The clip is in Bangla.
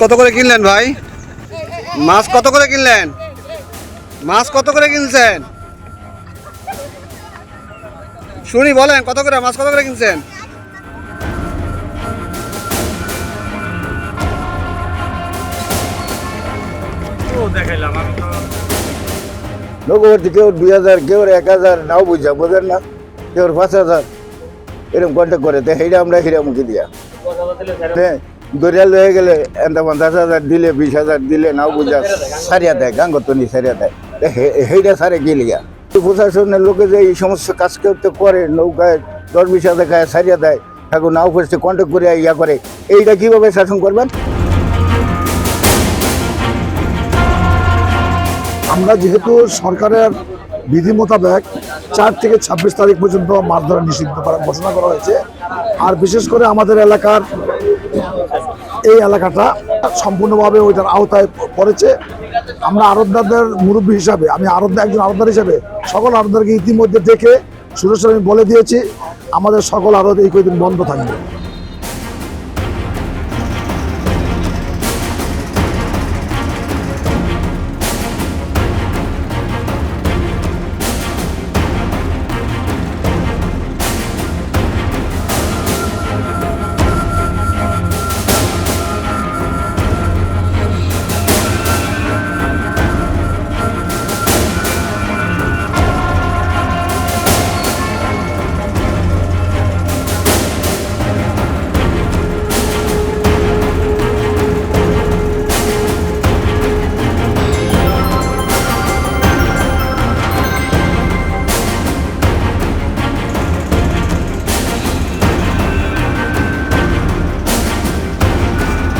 কত করে কিনলেন ভাই? মাছ কত করে কিনলেন? মাছ কত করে কিনছেন? শুনি বলেন কত করে মাছ কত করে কিনছেন? নগরটি কেউ দুই হাজার কেউ এক হাজার নাও বুঝা বোঝেন না? কেউ পাঁচ হাজার। এরকম কন্ট্যাক্ট করে তো সেইটা আমরা হিরামুখী দিয়া। হ্যাঁ দরিয়াল হয়ে গেলে এনতা পঞ্চাশ হাজার দিলে, বিশ হাজার দিলে, নাও বুঝা সারিয়া দেয় গাঙ্গতনি সারিয়া দেয়। তো হে- সেইটা সারে লিগা। প্রশাসনের লোকে যে এই সমস্ত কাজ করতে করে নৌকায় দশ বিশ হাজার খায়, সারিয়া দেয়, ঠাকুর নাও করছে কন্ট্যাক্ট করে ইয়া করে এইটা কীভাবে শাসন করবেন? আমরা যেহেতু সরকারের বিধি মোতাবেক চার থেকে ছাব্বিশ তারিখ পর্যন্ত মাছ ধরা নিষিদ্ধ করা ঘোষণা করা হয়েছে। আর বিশেষ করে আমাদের এলাকার এই এলাকাটা সম্পূর্ণভাবে ওইটার আওতায় পড়েছে। আমরা আরতদারদের মুরব্বী হিসাবে, আমি আরবদা একজন আরবদার হিসাবে সকল আরবদারকে ইতিমধ্যে দেখে সুরেশ আমি বলে দিয়েছি, আমাদের সকল আরত এই কয়েকদিন বন্ধ থাকবে।